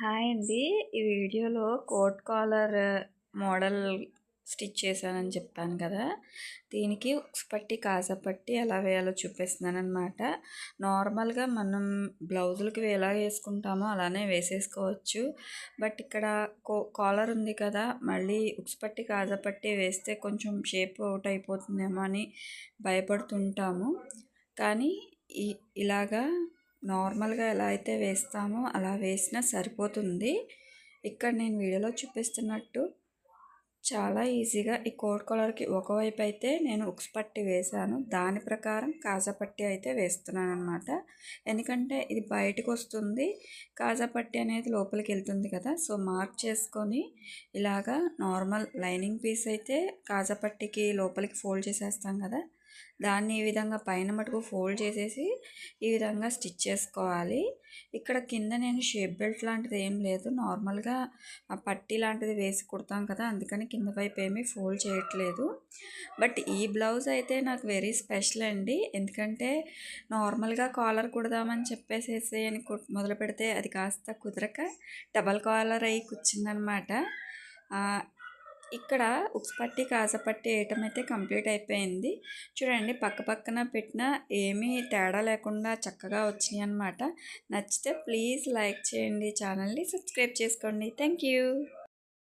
Hi అండి. ఈ వీడియోలో కోట్ కాలర్ మోడల్ స్టిచ్ చేశానని చెప్పాను కదా. దీనికి ఉక్స్ పట్టి కాజపట్టి ఎలా వేయాలో చూపిస్తున్నాను అనమాట నార్మల్గా మనం బ్లౌజులకి ఎలా వేసుకుంటామో అలానే వేసేసుకోవచ్చు. బట్ ఇక్కడ కో కాలర్ ఉంది కదా మళ్ళీ ఉక్స్ పట్టి కాజపట్టి వేస్తే కొంచెం షేప్ అవుట్ అయిపోతుందేమో అని భయపడుతుంటాము. కానీ ఇలాగా నార్మల్గా ఎలా అయితే వేస్తామో అలా వేసినా సరిపోతుంది. ఇక్కడ నేను వీడియోలో చూపిస్తున్నట్టు చాలా ఈజీగా ఈ కోట్ కలర్కి ఒకవైపు అయితే నేను ఉక్స్ పట్టి వేశాను. దాని ప్రకారం కాజాపట్టి అయితే వేస్తున్నాను అనమాట ఎందుకంటే ఇది బయటకు వస్తుంది. కాజాపట్టి అనేది లోపలికి వెళ్తుంది కదా సో మార్క్ చేసుకొని ఇలాగా నార్మల్ లైనింగ్ పీస్ అయితే కాజా పట్టికి లోపలికి ఫోల్డ్ చేసేస్తాం కదా దాన్ని ఈ విధంగా పైన మటుకు ఫోల్డ్ చేసేసి ఈ విధంగా స్టిచ్ చేసుకోవాలి. ఇక్కడ కింద నేను షేప్ బెల్ట్ లాంటిది ఏం లేదు. నార్మల్గా ఆ పట్టీ లాంటిది వేసి కుడతాం కదా అందుకని కింద వైపు ఏమీ ఫోల్డ్ చేయట్లేదు. బట్ ఈ బ్లౌజ్ అయితే నాకు వెరీ స్పెషల్ అండి. ఎందుకంటే నార్మల్గా కాలర్ కుడదామని చెప్పేసేసి అని మొదలు పెడితే అది కాస్త కుదరక డబల్ కాలర్ అయ్యి కూర్చుందనమాట. ఇక్కడ ఉక్స్ పట్టి కాసపట్టి వేయటం అయితే కంప్లీట్ అయిపోయింది. చూడండి పక్క పక్కన పెట్టిన ఏమీ తేడా లేకుండా చక్కగా వచ్చినాయి అనమాట నచ్చితే ప్లీజ్ లైక్ చేయండి ఛానల్ని సబ్స్క్రైబ్ చేసుకోండి. Thank you.